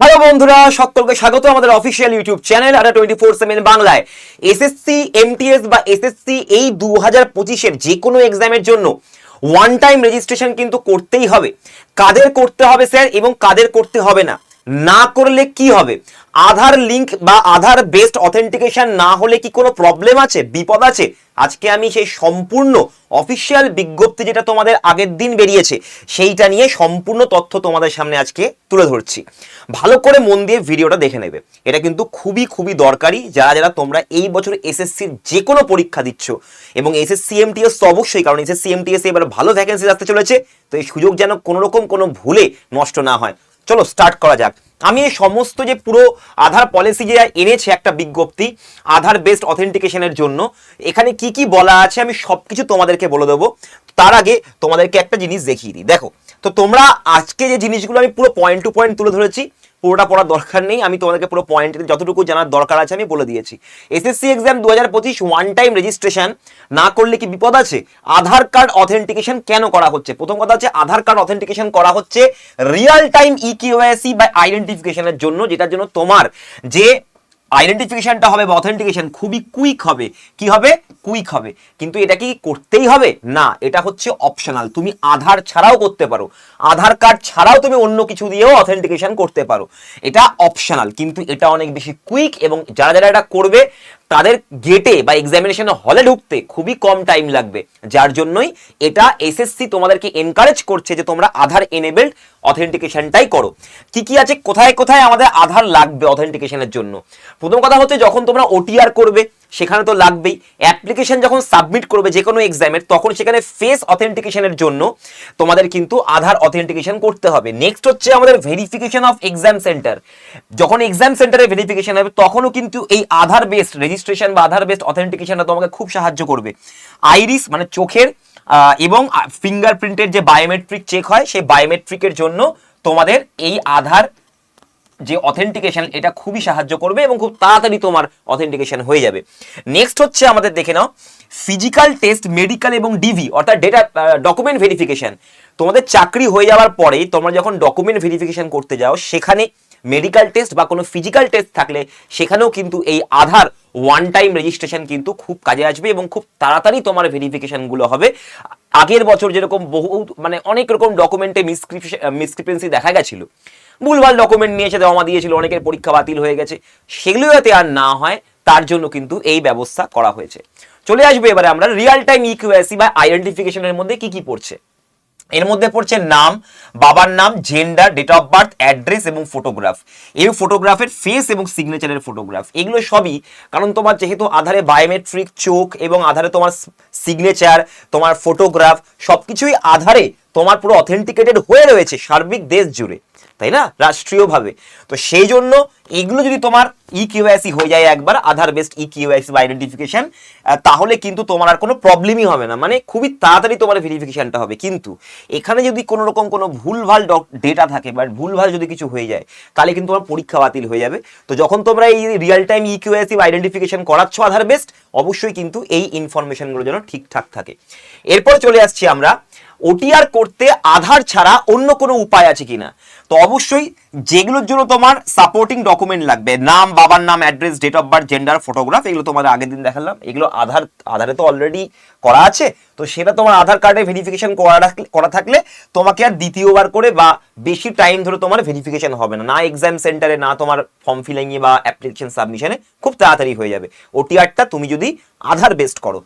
Hello বন্ধুরা, সকলকে স্বাগত আমাদের অফিসিয়াল ইউটিউব চ্যানেল আর টোয়েন্টি ফোর সেভেন বাংলায় এসএসসি এমটিএস বা এসএসসি এই দু হাজার পঁচিশের যে কোনো এক্সামের জন্য ওয়ান টাইম রেজিস্ট্রেশন কিন্তু করতেই হবে। কাদের করতে হবে স্যার এবং কাদের করতে হবে না? না করলে কি হবে? আধার লিংক বা আধার বেসড অথেন্টিকেশন না হলে কি কোনো প্রবলেম আছে? বিপদ আছে? আজকে আমি সেই সম্পূর্ণ অফিসিয়াল বিজ্ঞপ্তি যেটা তোমাদের আগের দিন বেরিয়েছে, সেইটা নিয়ে সম্পূর্ণ তথ্য তোমাদের সামনে আজকে তুলে ধরছি। ভালো করে মন দিয়ে ভিডিওটা দেখে নেবে। এটা কিন্তু খুবই খুবই দরকারি। যারা যারা তোমরা এই বছর এসএসসির যে কোনো পরীক্ষা দিচ্ছ এবং এসএসসি এমটিএস তো অবশ্যই, কারণ এসএসসি এমটিএস এবার ভালো ভ্যাকেন্সি আসতে চলেছে, তো এই সুযোগ যেন কোনো রকম কোনো ভুলে নষ্ট না হয়। চলো স্টার্ট করা যাক। আমি এই সমস্ত যে পুরো আধার পলিসি যে এনেছে একটা বিজ্ঞপ্তি, আধার বেসড অথেন্টিকেশনের জন্য, এখানে কি কি বলা আছে আমি সব কিছু তোমাদেরকে বলে দেবো। তার আগে তোমাদেরকে একটা জিনিস দেখিয়ে দিই। দেখো, তো তোমরা আজকে যে জিনিসগুলো আমি পুরো পয়েন্ট টু পয়েন্ট তুলে ধরেছি পুরোটা পড়ার দরকার নেই। আমি তোমাদেরকে পুরো পয়েন্ট যতটুকু জানার দরকার আছে আমি বলে দিয়েছি। এসএসসি এক্সাম দু হাজার পঁচিশ ওয়ান টাইম রেজিস্ট্রেশন না করলে কি বিপদ আছে? আধার কার্ড অথেন্টিকেশন কেন করা হচ্ছে? প্রথম কথা হচ্ছে আধার কার্ড অথেন্টিকেশন করা হচ্ছে রিয়েল টাইম ইকিউএসি বা আইডেন্টিফিকেশনের জন্য, যেটার জন্য তোমার যে আইডেন্টিফিকেশনটা হবে বা অথেন্টিকেশন খুবই কুইক হবে। কি হবে? কুইক হবে। কিন্তু এটা কি করতেই হবে? না, এটা হচ্ছে অপশনাল তুমি আধার ছাড়াও করতে পারো। আধার কার্ড ছাড়াও তুমি অন্য কিছু দিয়েও অথেন্টিকেশন করতে পারো। এটা অপশনাল কিন্তু এটা অনেক বেশি কুইক এবং যারা যারা এটা করবে তাদের গেটে বা এক্সামিনেশন হলে ঢুকতে খুবই কম টাইম লাগবে। যার জন্যই এটা এসএসসি তোমাদেরকে এনকারেজ করছে যে তোমরা আধার এনেবেলড অথেন্টিকেশনটাই করো। কি কি আছে, কোথায় কোথায় আমাদের আধার লাগবে অথেন্টিকেশনের জন্য? প্রথম কথা হচ্ছে যখন তোমরা ওটিআর করবে, সেখানে তো লাগবেই। অ্যাপ্লিকেশন যখন সাবমিট করবে যে কোনো এক্সামের তখন সেখানে ফেস অথেন্টিকেশনের জন্য তোমাদের কিন্তু আধার অথেন্টিকেশন করতে হবে। নেক্সট হচ্ছে আমাদের ভেরিফিকেশন অফ এক্সাম সেন্টার যখন এক্সাম সেন্টারে ভেরিফিকেশন হবে, তখনও কিন্তু এই আধার বেসড রেজিস্ট্রেশন বা আধার বেসড অথেন্টিকেশনটা তোমাকে খুব সাহায্য করবে। আইরিস মানে চোখের এবং ফিঙ্গারপ্রিন্টের যে বায়োমেট্রিক চেক হয়, সেই বায়োমেট্রিকের জন্য তোমাদের এই আধার যে অথেন্টিকেশন এটা খুবই সাহায্য করবে এবং খুব তাড়াতাড়ি তোমার অথেন্টিকেশন হয়ে যাবে। নেক্সট হচ্ছে আমাদের দেখে নাও ফিজিক্যাল টেস্ট মেডিকেল এবং ডিভি অর্থাৎ ডেটা ডকুমেন্ট ভেরিফিকেশন তোমাদের চাকরি হয়ে যাওয়ার পরে তোমরা যখন ডকুমেন্ট ভেরিফিকেশন করতে যাও, সেখানে মেডিকেল টেস্ট বা কোনো ফিজিক্যাল টেস্ট থাকলে সেখানেও কিন্তু এই আধার ওয়ান টাইম রেজিস্ট্রেশন কিন্তু খুব কাজে আসবে এবং খুব তাড়াতাড়ি তোমার ভেরিফিকেশনগুলো হবে। আগের বছর যেরকম বহু মানে অনেক রকম ডকুমেন্টে মিসক্রিপেন্সি দেখা গেছিল। ভুলভাল ডকুমেন্ট নিয়ে এসে জমা দিয়েছিল, অনেকের পরীক্ষা বাতিল হয়ে গেছে। সেগুলো যাতে আর না হয়, তার জন্য কিন্তু এই ব্যবস্থা করা হয়েছে। চলে আসবে এবারে আমরা রিয়েল টাইম ইকুএসি বা আইডেন্টিফিকেশনের মধ্যে কি কি পড়ছে। এর মধ্যে পড়ছে নাম, বাবার নাম gender date of birth address এবং ফটোগ্রাফ এই ফটোগ্রাফের ফেস এবং সিগনেচারের ফটোগ্রাফ এগুলো সবই, কারণ তোমার যেহেতু আধারে বায়োমেট্রিক চোখ এবং আধারে তোমার সিগনেচার তোমার ফটোগ্রাফ সবকিছুই আধারে তোমার পুরো অথেন্টিকেটেড হয়ে রয়েছে সার্বিক দেশ জুড়ে, তাই না? রাষ্ট্রীয়ভাবে। তো সেই জন্য এগুলো যদি তোমার ই কিউআইসি হয়ে যায় একবার আধার বেসড ই কিউআইসি বা আইডেন্টিফিকেশন তাহলে কিন্তু তোমার আর কোনো প্রবলেমই হবে না। মানে খুবই তাড়াতাড়ি তোমার ভেরিফিকেশনটা হবে। কিন্তু এখানে যদি কোনো রকম কোনো ভুলভাল ডেটা থাকে বা ভুলভাল যদি কিছু হয়ে যায়, তাহলে কিন্তু তোমার পরীক্ষা বাতিল হয়ে যাবে। তো যখন তোমরা এই রিয়েল টাইম ই কিউআইসি বা আইডেন্টিফিকেশন করাচ্ছ আধার বেসড অবশ্যই কিন্তু এই ইনফরমেশনগুলো যেন ঠিকঠাক থাকে। এরপর চলে আসছি আমরা ওটিআর করতে আধার ছাড়া অন্য কোনো উপায় আছে কিনা? তো অবশ্যই যেগুলোর জন্য তোমার সাপোর্টিং ডকুমেন্ট লাগবে, নাম, বাবার নাম address date of birth gender photograph এগুলো তোমাদের আগের দিন দেখালাম। এগুলো আধার, আধারে তো অলরেডি করা আছে, তো সেটা তোমার আধার কার্ডে ভেরিফিকেশন করা করা থাকলে তোমাকে আর দ্বিতীয়বার করে বা বেশি টাইম ধরে তোমার ভেরিফিকেশন হবে না। না এক্সাম সেন্টারে না তোমার ফর্ম ফিলিংয়ে বা অ্যাপ্লিকেশন সাবমিশনে খুব তাড়াতাড়ি হয়ে যাবে। ওটিআরটা তুমি যদি আধার বেসড করো।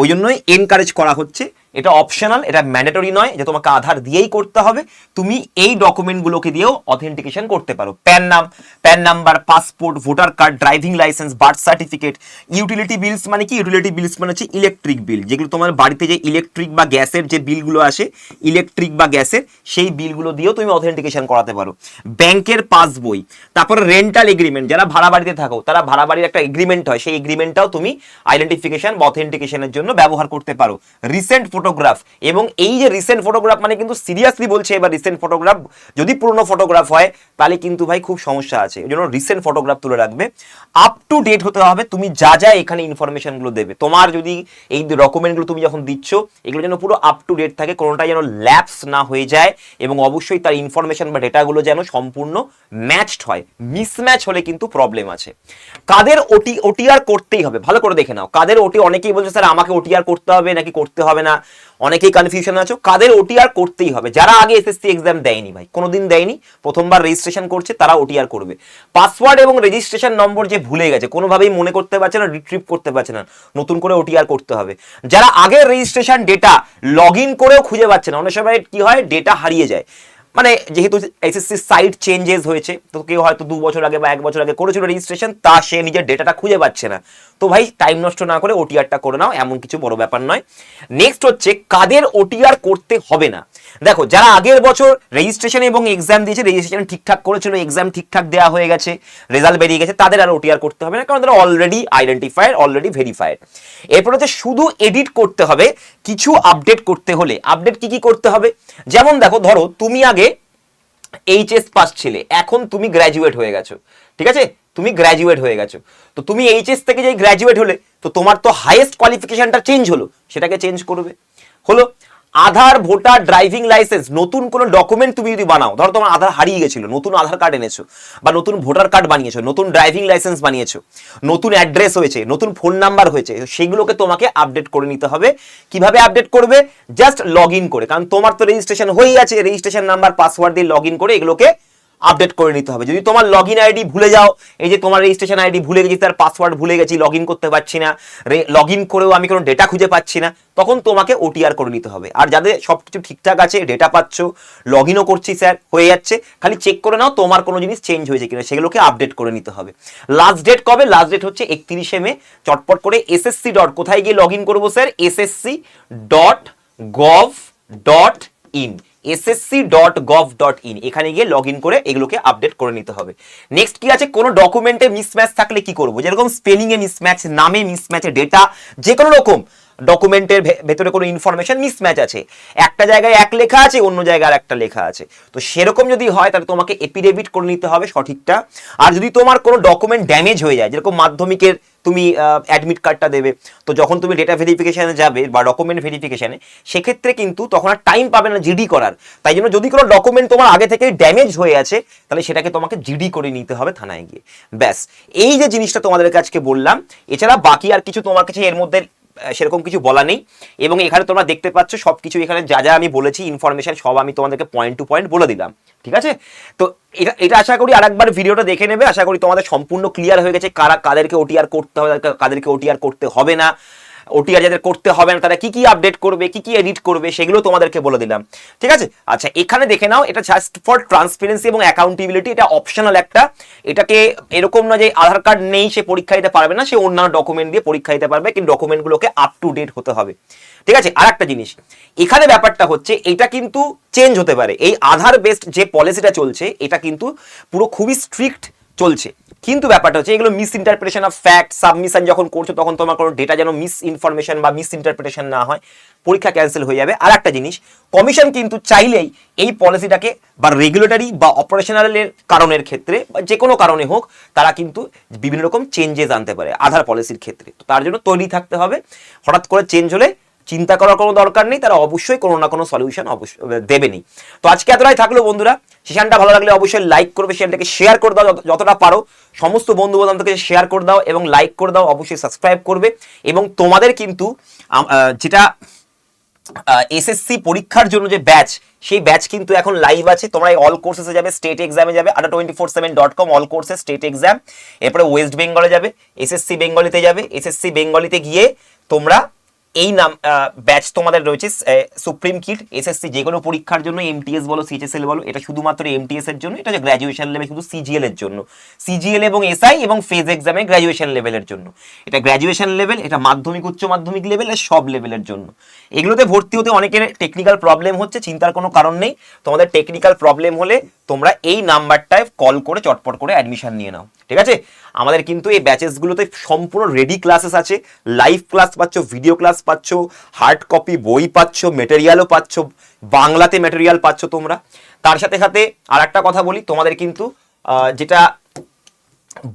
ওই জন্যই এনকারেজ করা হচ্ছে এটা অপশনাল এটা ম্যান্ডেটরি নয় যে তোমাকে আধার দিয়েই করতে হবে। তুমি এই ডকুমেন্টগুলোকে দিয়েও অথেন্টিকেশন করতে পারো। প্যান নাম PAN number passport voter card driving licence birth certificate utility bills মানে কি? ইউটিলিটি বিলস মানে হচ্ছে ইলেকট্রিক বিল যেগুলো তোমার বাড়িতে যে ইলেকট্রিক বা গ্যাসের যে বিলগুলো আসে ইলেকট্রিক বা গ্যাসের, সেই বিলগুলো দিয়েও তুমি অথেন্টিকেশন করাতে পারো। ব্যাংকের পাসবই তারপর রেন্টাল এগ্রিমেন্ট যারা ভাড়া বাড়িতে থাকো, তারা ভাড়া বাড়ির একটা এগ্রিমেন্ট হয়, সেই এগ্রিমেন্টটাও তুমি আইডেন্টিফিকেশন বা অথেন্টিকেশনের জন্য ব্যবহার করতে পারো। রিসেন্ট ফটোগ্রাফ এবং এই যে রিসেন্ট ফটোগ্রাফ মানে কিন্তু সিরিয়াসলি বলছে এবার রিসেন্ট ফটোগ্রাফ যদি পুরনো ফটোগ্রাফ হয়, তাহলে কিন্তু ভাই খুব সমস্যা আছে। ওই জন্য রিসেন্ট ফটোগ্রাফ তুলে রাখবে। আপ টু ডেট হতে হবে, তুমি যা যা এখানে ইনফরমেশনগুলো দেবে। তোমার যদি এই ডকুমেন্টগুলো তুমি যখন দিচ্ছ, এগুলো যেন পুরো আপ টু ডেট থাকে, কোনোটাই যেন ল্যাপস না হয়ে যায়, এবং অবশ্যই তার ইনফরমেশন বা ডেটাগুলো যেন সম্পূর্ণ ম্যাচড হয়। মিসম্যাচ হলে কিন্তু প্রবলেম আছে। কাদের ওটি ওটিআর করতেই হবে, ভালো করে দেখে নাও। কাদের ওটি অনেকেই বলছে, স্যার, আমাকে ওটিআর করতে হবে নাকি করতে হবে না? অনেকেই কনফিউশন আছো, কাদের ওটিআর করতেই হবে? যারা আগে এসএসসি এক্সাম দেয়নি ভাই, কোনোদিন দেয়নি, প্রথমবার রেজিস্ট্রেশন করছে, তারা ওটিআর করবে। পাসওয়ার্ড এবং রেজিস্ট্রেশন নম্বর যে ভুলে গেছে, কোনোভাবেই মনে করতে পারছে না রিট্রিভ করতে পারছে না, নতুন করে ওটিআর করতে হবে। যারা আগের রেজিস্ট্রেশন ডেটা লগ ইন করেও খুঁজে পাচ্ছে না, অনেক সময় কি হয় ডেটা হারিয়ে যায়। মানে যেহেতু এসএসসি সাইট চেঞ্জেস হয়েছে, তো কেউ হয়তো দু বছর আগে বা এক বছর আগে করেছিল রেজিস্ট্রেশন তা সে নিজের ডেটাটা খুঁজে পাচ্ছে না। তো ভাই টাইম নষ্ট না করে ওটিআরটা করে নাও, এমন কিছু বড় ব্যাপার নয়। নেক্সট হচ্ছে, কাদের ওটিআর করতে হবে না? দেখো, যারা আগের বছর রেজিস্ট্রেশন এবং এক্সাম দিয়েছে রেজিস্ট্রেশন ঠিকঠাক করেছিল এক্সাম ঠিকঠাক দেওয়া হয়ে গেছে রেজাল্ট বেরিয়ে গেছে, তাদের আর ওটিআর করতে হবে না, কারণ তারা অলরেডি আইডেন্টিফাইড অলরেডি ভেরিফাইড এরপর হচ্ছে শুধু এডিট করতে হবে, কিছু আপডেট করতে হলে। আপডেট কি কি করতে হবে? যেমন দেখো, ধরো, তুমি আগে এইচএস পাস ছিলে, এখন তুমি গ্র্যাজুয়েট হয়ে গেছো, ঠিক আছে? তুমি গ্র্যাজুয়েট হয়ে গেছো। তো তুমি এইচএস থেকে যে গ্র্যাজুয়েট হলে, তো তোমার তো হাইয়েস্ট কোয়ালিফিকেশনটা চেঞ্জ হলো, সেটাকে চেঞ্জ করবে। হলো আধার, ভোটার ড্রাইভিং লাইসেন্স নতুন কোনো ডকুমেন্ট তুমি যদি বানাও, ধরো তোমার আধার হারিয়ে গেছিল, নতুন আধার কার্ড এনেছো, বা নতুন ভোটার কার্ড বানিয়েছো, নতুন ড্রাইভিং লাইসেন্স বানিয়েছো, নতুন অ্যাড্রেস হয়েছে, নতুন ফোন নাম্বার হয়েছে, সেগুলোকে তোমাকে আপডেট করে নিতে হবে। কীভাবে আপডেট করবে? জাস্ট লগ করে, কারণ তোমার তো রেজিস্ট্রেশন হয়েই আছে রেজিস্ট্রেশন নাম্বার পাসওয়ার্ড দিয়ে লগ করে এগুলোকে আপডেট করে নিতে হবে। যদি তোমার লগ ইন আইডি ভুলে যাও, এই যে তোমার রেজিস্ট্রেশন আইডি ভুলে গেছি, তার পাসওয়ার্ড ভুলে গেছি লগ ইন করতে পারছি না লগ ইন করেও আমি কোনো ডেটা খুঁজে পাচ্ছি না, তখন তোমাকে ওটিআর করে নিতে হবে। আর যাদের সব কিছু ঠিকঠাক আছে ডেটা পাচ্ছ লগ ইনও করছি স্যার হয়ে যাচ্ছে। খালি চেক করে নাও, তোমার কোনো জিনিস চেঞ্জ হয়েছে কিনা, সেগুলোকে আপডেট করে নিতে হবে। লাস্ট ডেট কবে? লাস্ট ডেট হচ্ছে একত্রিশে মে। চটপট করে এসএসসি ডট কোথায় গিয়ে লগ ইন করব sir SSC dot gov dot in SSC dot gov dot in. এখানে গিয়ে লগ ইন করে এগুলোকে আপডেট করে নিতে হবে। নেক্সট কি আছে? কোনো ডকুমেন্টে মিসম্যাচ থাকলে কি করব? যেরকম স্পেলিংয়ে মিসম্যাচ নামে মিসম্যাচে ডেটা যে কোনো রকম। ডকুমেন্টের ভেতরে কোনো ইনফরমেশন মিসম্যাচ আছে। একটা জায়গায় এক লেখা আছে, অন্য জায়গায় একটা লেখা আছে। তো সেরকম যদি হয়, তাহলে তোমাকে এপিডেভিট করে নিতে হবে সঠিকটা। আর যদি তোমার কোনো ডকুমেন্ট ড্যামেজ হয়ে যায়, যেরকম মাধ্যমিকের তুমি অ্যাডমিট কার্ডটা দেবে, তো যখন তুমি ডেটা ভেরিফিকেশানে যাবে বা ডকুমেন্ট ভেরিফিকেশানে সেক্ষেত্রে কিন্তু তখন আর টাইম পাবে না জিডি করার। তাই জন্য যদি কোনো ডকুমেন্ট তোমার আগে থেকে ড্যামেজ হয়ে আছে, তাহলে সেটাকে তোমাকে জিডি করে নিতে হবে থানায় গিয়ে। ব্যাস, এই যে জিনিসটা তোমাদের কাছকে বললাম, এছাড়া বাকি আর কিছু তোমার কাছে এর মধ্যে সেরকম কিছু বলা নেই। এবং এখানে তোমরা দেখতে পাচ্ছ সব কিছু এখানে যা যা আমি বলেছি ইনফরমেশন সব আমি তোমাদেরকে পয়েন্ট টু পয়েন্ট বলে দিলাম। ঠিক আছে? তো এটা এটা আশা করি আরেকবার ভিডিওটা দেখে নেবে। আশা করি তোমাদের সম্পূর্ণ ক্লিয়ার হয়ে গেছে কারা, কাদেরকে ওটিআর করতে হবে, কাদেরকে ওটিআর করতে হবে না। ওটিআর যাদের করতে হবে না, তারা কি কি আপডেট করবে, কি কি এডিট করবে, সেগুলো তোমাদেরকে বলে দিলাম। ঠিক আছে? আচ্ছা এখানে দেখে নাও, এটা জাস্ট ফর ট্রান্সপারেন্সি এবং অ্যাকাউন্টেবিলিটি এটা অপশনাল একটা। এটাকে এরকম না যে আধার কার্ড নেই, সে পরীক্ষা দিতে পারবে না, সে অন্যান্য ডকুমেন্ট দিয়ে পরীক্ষা দিতে পারবে, কিন্তু ডকুমেন্টগুলোকে আপ টু ডেট হতে হবে। ঠিক আছে? আর একটা জিনিস, এখানে ব্যাপারটা হচ্ছে, এটা কিন্তু চেঞ্জ হতে পারে। এই আধার বেসড যে পলিসিটা চলছে, এটা কিন্তু পুরো খুবই স্ট্রিক্ট চলছে। কিন্তু ব্যাপারটা হচ্ছে এগুলো misinterpretation of fact submission যখন করছ, তখন তোমার কোনো ডেটা যেন মিস ইনফরমেশন বা মিস ইন্টারপ্রিটেশন না হয়, পরীক্ষা ক্যান্সেল হয়ে যাবে। আর একটা জিনিস কমিশন কিন্তু চাইলেই এই পলিসিটাকে বা রেগুলেটরি বা অপারেশনালের কারণের ক্ষেত্রে বা যে কোনো কারণে হোক, তারা কিন্তু বিভিন্ন রকম চেঞ্জেস আনতে পারে, আধার পলিসির ক্ষেত্রে। তো তার জন্য তৈরি থাকতে হবে। হঠাৎ করে চেঞ্জ হলে চিন্তা করার কোনো দরকার নেই, তারা অবশ্যই কোনো না কোনো সলিউশন অবশ্যই দেবেনি তো আজকে এতটাই থাকল বন্ধুরা সেশনটা ভালো লাগলে অবশ্যই লাইক করবে সেখানটাকে শেয়ার করে দাও যতটা পারো। সমস্ত বন্ধু বান্ধবকে শেয়ার করে দাও এবং লাইক করে দাও, অবশ্যই সাবস্ক্রাইব করবে। এবং তোমাদের কিন্তু যেটা এসএসসি পরীক্ষার জন্য যে ব্যাচ সেই ব্যাচ কিন্তু এখন লাইভ আছে। তোমরা এই অল কোর্সেসে যাবে স্টেট এক্সামে যাবে Adda twenty four seven dot com all কোর্সে স্টেট এক্সাম এরপরে ওয়েস্ট বেঙ্গলে যাবে এসএসসি বেঙ্গলিতে যাবে এসএসসি বেঙ্গলিতে গিয়ে তোমরা এই নাম ব্যাচ তোমাদের রয়েছে সুপ্রিম কিট এসএসসি যে কোনো পরীক্ষার জন্য এমটিএস বলো সিএচএসএল বলো, এটা শুধুমাত্র এমটিএস এর জন্য, এটা গ্র্যাজুয়েশন লেভেল শুধু সিজিএল এর জন্য। সিজিএল এবং এসআই এবং ফেজ এক্সামে গ্র্যাজুয়েশন লেভেলের জন্য। এটা গ্র্যাজুয়েশন লেভেল এটা মাধ্যমিক, উচ্চ মাধ্যমিক লেভেল আর সব লেভেলের জন্য। এগুলোতে ভর্তি হতে অনেকের টেকনিক্যাল প্রবলেম হচ্ছে, চিন্তার কোনো কারণ নেই। তোমাদের টেকনিক্যাল প্রবলেম হলে তোমরা এই নাম্বারটায় কল করে চটপট করে অ্যাডমিশন নিয়ে নাও, ঠিক আছে? আমাদের কিন্তু এই ব্যাচেসগুলোতে সম্পূর্ণ রেডি ক্লাসেস আছে। লাইভ ক্লাস পাচ্ছ ভিডিও ক্লাস পাচ্ছ হার্ড কপি বই পাচ্ছ মেটেরিয়ালও পাচ্ছ, বাংলাতে মেটেরিয়াল পাচ্ছ তোমরা। তার সাথে সাথে আর একটা কথা বলি, তোমাদের কিন্তু যেটা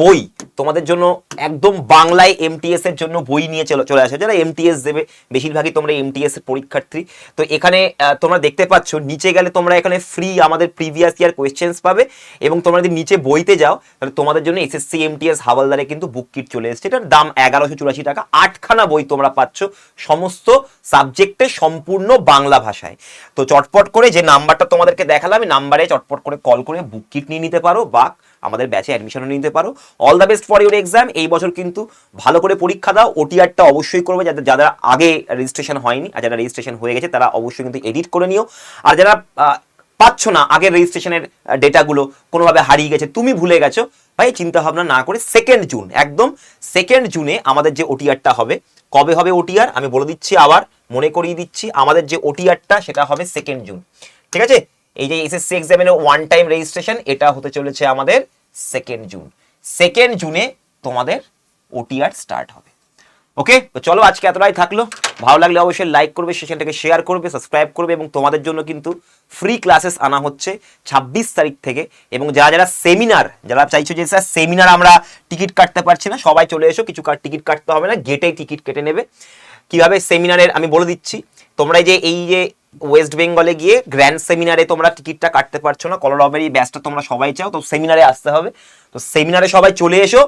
বই, তোমাদের জন্য একদম বাংলায় এমটিএস এর জন্য বই নিয়ে চলে আসে। যারা এমটিএস দেবে, বেশিরভাগই তোমরা এমটিএস এর পরীক্ষার্থী। তো এখানে তোমরা দেখতে পাচ্ছ, নিচে গেলে তোমরা এখানে ফ্রি আমাদের প্রিভিয়াস ইয়ার কোয়েশ্চেন্স পাবে এবং তোমরা যদি নিচে বইতে যাও, তাহলে তোমাদের জন্য এসএসসি এমটিএস হাওয়ালদারে কিন্তু বুক কিট চলে এসেছে। এটার দাম এগারোশো চুরাশি টাকা। আটখানা বই তোমরা পাচ্ছ সমস্ত সাবজেক্টে সম্পূর্ণ বাংলা ভাষায়। তো চটপট করে যে নাম্বারটা তোমাদেরকে দেখালাম নাম্বারে চটপট করে কল করে বুক কিট নিয়ে নিতে পারো। বা আমাদের ব্যাচে অ্যাডমিশনও নিতে পারো। All the best for your exam এই বছর কিন্তু ভালো করে পরীক্ষা দাও। ওটিআরটা অবশ্যই করবে। যাদের যারা আগে রেজিস্ট্রেশন হয়নি আর যারা রেজিস্ট্রেশন হয়ে গেছে, তারা অবশ্যই কিন্তু এডিট করে নিও। আর যারা পাচ্ছ না আগের রেজিস্ট্রেশনের ডেটাগুলো কোনোভাবে হারিয়ে গেছে, তুমি ভুলে গেছো, ভাই চিন্তা ভাবনা না করে সেকেন্ড জুন একদম সেকেন্ড জুনে আমাদের যে ওটিআরটা হবে, কবে হবে ওটিআর আমি বলে দিচ্ছি আবার, মনে করিয়ে দিচ্ছি, আমাদের যে ওটিআরটা সেটা হবে সেকেন্ড জুন ঠিক আছে? এই যে এসএসসি এক্সামের ওয়ান টাইম রেজিস্ট্রেশন এটা হতে চলেছে আমাদের সেকেন্ড জুন সেকেন্ড জুনে তোমাদের ওটিআর স্টার্ট হবে। ওকে তো চলো আজকে এতটাই থাকল। ভালো লাগলে অবশ্যই লাইক করবে সেশনটাকে শেয়ার করবে সাবস্ক্রাইব করবে এবং তোমাদের জন্য কিন্তু ফ্রি ক্লাসেস আনা হচ্ছে ছাব্বিশ তারিখ থেকে। এবং যারা যারা সেমিনার যারা চাইছো যে স্যার সেমিনার আমরা টিকিট কাটতে পারছি না, সবাই চলে এসো। কিছু টিকিট কাটতে হবে না গেটেই টিকিট কেটে নেবে। কীভাবে সেমিনারের আমি বলে দিচ্ছি, তোমরা যে, এই যে ওয়েস্ট বেঙ্গলে গিয়ে গ্র্যান্ড সেমিনারে তোমরা টিকিটটা কাটতে পারছ না। কলরবের এই ব্যাচটা তোমরা সবাই চাও। তো সেমিনারে আসতে হবে। তো সেমিনারে সবাই চলে এসো।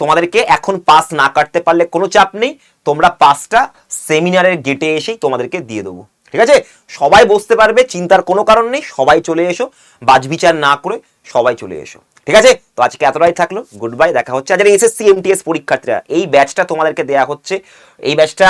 তোমাদেরকে এখন পাস না কাটতে পারলে কোনো চাপ নেই। তোমরা পাসটা সেমিনারের গেটে এসেই তোমাদেরকে দিয়ে দেবো। ঠিক আছে? সবাই বসতে পারবে, চিন্তার কোনো কারণ নেই। সবাই চলে এসো। বাজবিচার না করে সবাই চলে এসো। ঠিক আছে? তো আজকে এতটাই থাকল। গুড বাই দেখা হচ্ছে আজকে এসএসসি এমটিএস পরীক্ষার্থীরা। এই ব্যাচটা তোমাদেরকে দেয়া হচ্ছে। এই ব্যাচটা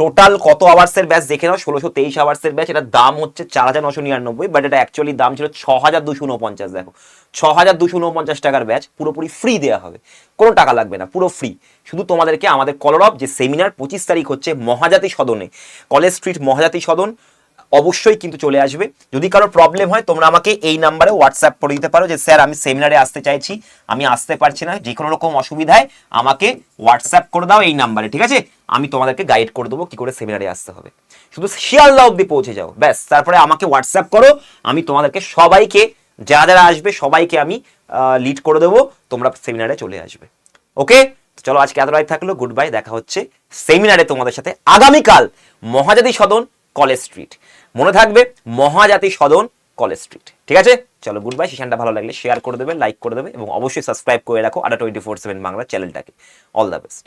টোটাল কত আওয়ার্সের ব্যাচ দেখে নাও, ষোলোশো তেইশ আওয়ার্সের ব্যাচ এটার দাম হচ্ছে চার হাজার নশো নিরানব্বই বাট এটা অ্যাকচুয়ালি দাম ছিল ছ হাজার দুশো উনপঞ্চাশ, দেখো। ছ হাজার দুশো উনপঞ্চাশ টাকার ব্যাচ পুরোপুরি ফ্রি দেওয়া হবে। কোনো টাকা লাগবে না, পুরো ফ্রি শুধু তোমাদেরকে আমাদের কলর অফ যে সেমিনার পঁচিশ তারিখ হচ্ছে মহাজাতি সদনে। কলেজ স্ট্রিট মহাজাতি সদন অবশ্যই কিন্তু চলে আসবে। যদি কারও প্রবলেম হয়, তোমরা আমাকে এই নাম্বারে হোয়াটসঅ্যাপ করে দিতে পারো যে, স্যার, আমি সেমিনারে আসতে চাইছি। আমি আসতে পারছি না। যে কোনো রকম অসুবিধায় আমাকে হোয়াটসঅ্যাপ করে দাও এই নাম্বারে ঠিক আছে? আমি তোমাদেরকে গাইড করে দেবো কি করে সেমিনারে আসতে হবে। শুধু শিয়ালদা অব্দি পৌঁছে যাও, ব্যাস। তারপরে আমাকে হোয়াটসঅ্যাপ করো। আমি তোমাদেরকে সবাইকে, যারা যারা আসবে, সবাইকে আমি লিড করে দেবো। তোমরা সেমিনারে চলে আসবে। ওকে? চলো, আজকে এতটাই থাকল। গুড বাই দেখা হচ্ছে সেমিনারে তোমাদের সাথে আগামীকাল মহাজাতি সদন কলেজ স্ট্রিট। মনে থাকবে, মহাজাতি সদন, কলেজ স্ট্রিট। ঠিক আছে? চলো গুড বাই সেশনটা ভালো লাগলে শেয়ার করে দেবে লাইক করে দেবে এবং অবশ্যই সাবস্ক্রাইব করে রাখো Adda twenty four seven Bangla চ্যানেলটাকে অল দ্য বেস্ট